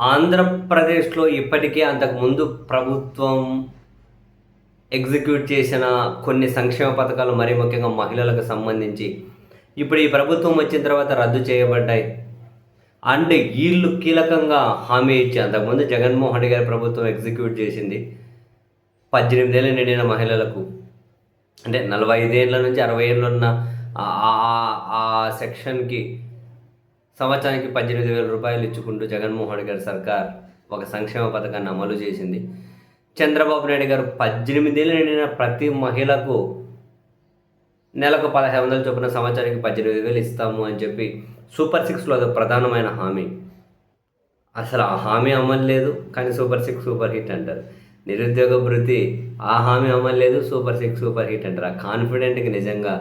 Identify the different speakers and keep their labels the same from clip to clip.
Speaker 1: ఆంధ్రప్రదేశ్లో ఇప్పటికే అంతకుముందు ప్రభుత్వం ఎగ్జిక్యూట్ చేసిన కొన్ని సంక్షేమ పథకాలు మరీ ముఖ్యంగా మహిళలకు సంబంధించి ఇప్పుడు ఈ ప్రభుత్వం వచ్చిన తర్వాత రద్దు చేయబడ్డాయి. అండ్ వీళ్ళు కీలకంగా హామీ ఇచ్చి అంతకుముందు జగన్మోహన్ గారి ప్రభుత్వం ఎగ్జిక్యూట్ చేసింది పద్దెనిమిదేళ్ళు నిండిన మహిళలకు. అంటే నలభై ఐదేళ్ళ నుంచి అరవై ఏళ్ళు ఉన్న ఆ- ఆ సెక్షన్కి సంవత్సరానికి పద్దెనిమిది వేల రూపాయలు ఇచ్చుకుంటూ జగన్మోహన్ గారి సర్కార్ ఒక సంక్షేమ పథకాన్ని అమలు చేసింది. చంద్రబాబు నాయుడు గారు పద్దెనిమిదేళ్ళు నిండిన ప్రతి మహిళకు నెలకు పదహైదు వందల చొప్పున సంవత్సరానికి పద్దెనిమిది వేలు ఇస్తాము అని చెప్పి సూపర్ సిక్స్లో అది ప్రధానమైన హామీ. అసలు ఆ హామీ అమలు లేదు కానీ సూపర్ సిక్స్ సూపర్ హిట్ అంటారు. నిరుద్యోగ భృతి ఆ హామీ అమలు లేదు సూపర్ సిక్స్ సూపర్ హిట్ అంటారు. ఆ కాన్ఫిడెంట్కి నిజంగా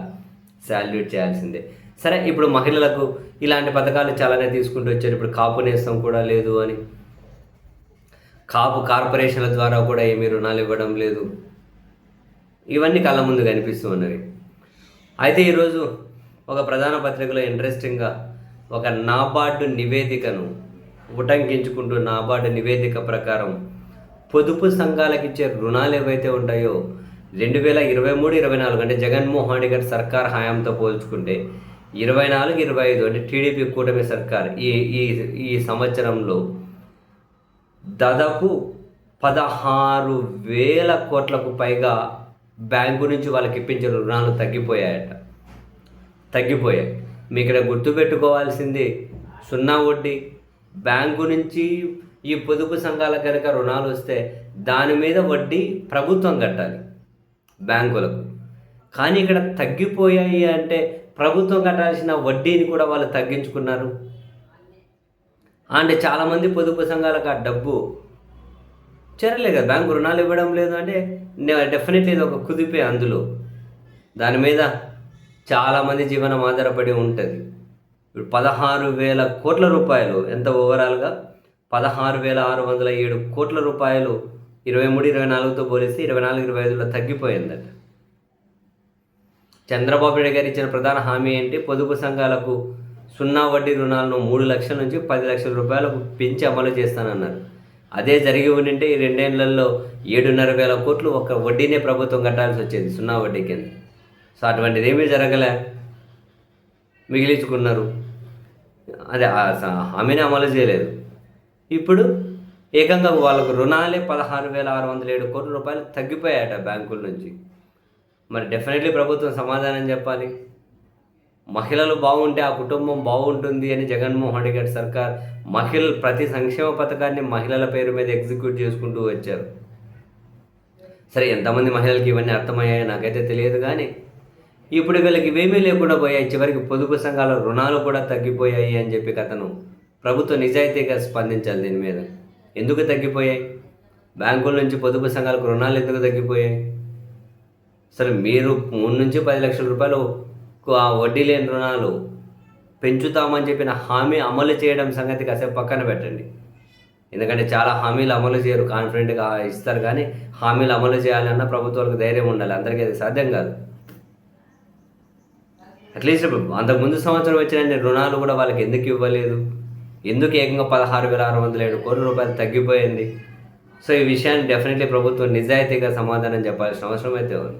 Speaker 1: శాల్యూట్ చేయాల్సిందే. సరే ఇప్పుడు మహిళలకు ఇలాంటి పథకాలు చాలానే తీసుకుంటూ వచ్చారు. ఇప్పుడు కాపు నేస్తం కూడా లేదు అని. కాపు కార్పొరేషన్ల ద్వారా కూడా ఏమీ రుణాలు ఇవ్వడం లేదు. ఇవన్నీ కళ్ళ ముందు కనిపిస్తూ ఉన్నవి. అయితే ఈరోజు ఒక ప్రధాన పత్రికలో ఇంట్రెస్టింగ్గా ఒక నాబార్డు నివేదికను ఉటంకించుకుంటూ నాబార్డు నివేదిక ప్రకారం పొదుపు సంఘాలకు ఇచ్చే రుణాలు ఏవైతే ఉంటాయో రెండు వేల ఇరవై మూడు ఇరవై నాలుగు అంటే జగన్మోహన్ రెడ్డి గారి సర్కార్ హయాంతో పోల్చుకుంటే ఇరవై నాలుగు ఇరవై ఐదు అంటే టీడీపీ కూటమి సర్కార్ ఈ ఈ ఈ సంవత్సరంలో దాదాపు పదహారు వేల కోట్లకు పైగా బ్యాంకు నుంచి వాళ్ళకి ఇప్పించిన రుణాలు తగ్గిపోయాయట. తగ్గిపోయాయి. మీ ఇక్కడ గుర్తుపెట్టుకోవాల్సింది సున్నా వడ్డీ. బ్యాంకు నుంచి ఈ పొదుపు సంఘాల కనుక రుణాలు వస్తే దాని మీద వడ్డీ ప్రభుత్వం కట్టాలి బ్యాంకులకు. కానీ ఇక్కడ తగ్గిపోయాయి అంటే ప్రభుత్వం కట్టాల్సిన వడ్డీని కూడా వాళ్ళు తగ్గించుకున్నారు. అంటే చాలామంది పొదుపు సంఘాలకు ఆ డబ్బు చేరలేదు కదా. బ్యాంకు రుణాలు ఇవ్వడం లేదు అంటే డెఫినెట్లీ ఇది ఒక కుదిపే అందులో. దాని మీద చాలామంది జీవనం ఆధారపడి ఉంటుంది. ఇప్పుడు పదహారు వేల కోట్ల రూపాయలు ఎంత ఓవరాల్గా? పదహారు వేల ఆరు వందల ఏడు కోట్ల రూపాయలు ఇరవై మూడు ఇరవై నాలుగుతో పోలిస్తే ఇరవై నాలుగు ఇరవై ఐదులో తగ్గిపోయిందట. చంద్రబాబు నాయుడు గారు ఇచ్చిన ప్రధాన హామీ ఏంటి? పొదుపు సంఘాలకు సున్నా వడ్డీ రుణాలను మూడు లక్షల నుంచి పది లక్షల రూపాయలకు పెంచి అమలు చేస్తానన్నారు. అదే జరిగి ఉండింటే ఈ రెండేళ్ళలో ఏడున్నర వేల కోట్లు ఒక వడ్డీనే ప్రభుత్వం కట్టాల్సి వచ్చేది సున్నా వడ్డీ కింద. సో అటువంటిది ఏమీ జరగలే. మిగిలించుకున్నారు. అదే హామీని అమలు చేయలేదు. ఇప్పుడు ఏకంగా వాళ్ళకు రుణాలే పదహారు వేల ఆరు వందల ఏడు కోట్ల రూపాయలు తగ్గిపోయాయట బ్యాంకుల నుంచి. మరి డెఫినెట్లీ ప్రభుత్వం సమాధానం చెప్పాలి. మహిళలు బాగుంటే ఆ కుటుంబం బాగుంటుంది అని జగన్మోహన్ రెడ్డి గారి సర్కార్ మహిళలు ప్రతి సంక్షేమ పథకాన్ని మహిళల పేరు మీద ఎగ్జిక్యూట్ చేసుకుంటూ వచ్చారు. సరే ఎంతమంది మహిళలకి ఇవన్నీ అర్థమయ్యాయో నాకైతే తెలియదు కానీ ఇప్పుడు వీళ్ళకి ఇవేమీ లేకుండా పోయాయి. చివరికి పొదుపు సంఘాల రుణాలు కూడా తగ్గిపోయాయి అని చెప్పి కథను ప్రభుత్వం నిజాయితీగా స్పందించాలి దీని మీద. ఎందుకు తగ్గిపోయాయి? బ్యాంకుల నుంచి పొదుపు సంఘాలకు రుణాలు ఎందుకు తగ్గిపోయాయి? సరే మీరు మూడు నుంచి పది లక్షల రూపాయలు ఆ వడ్డీ లేని రుణాలు పెంచుతామని చెప్పిన హామీ అమలు చేయడం సంగతి కాసేపు పక్కన పెట్టండి. ఎందుకంటే చాలా హామీలు అమలు చేయరు కాన్ఫిడెంట్గా ఇస్తారు కానీ హామీలు అమలు చేయాలన్న ప్రభుత్వాలకు ధైర్యం ఉండాలి. అందరికీ అది సాధ్యం కాదు. అట్లీస్ట్ అంతకుముందు సంవత్సరం వచ్చిన రుణాలు కూడా వాళ్ళకి ఎందుకు ఇవ్వలేదు? ఎందుకు ఏకంగా పదహారు వేల ఆరు వందల ఏడు కోట్ల రూపాయలు తగ్గిపోయింది? సో ఈ విషయాన్ని డెఫినెట్లీ ప్రభుత్వం నిజాయితీగా సమాధానం చెప్పాల్సిన అవసరం అయితే ఉంది.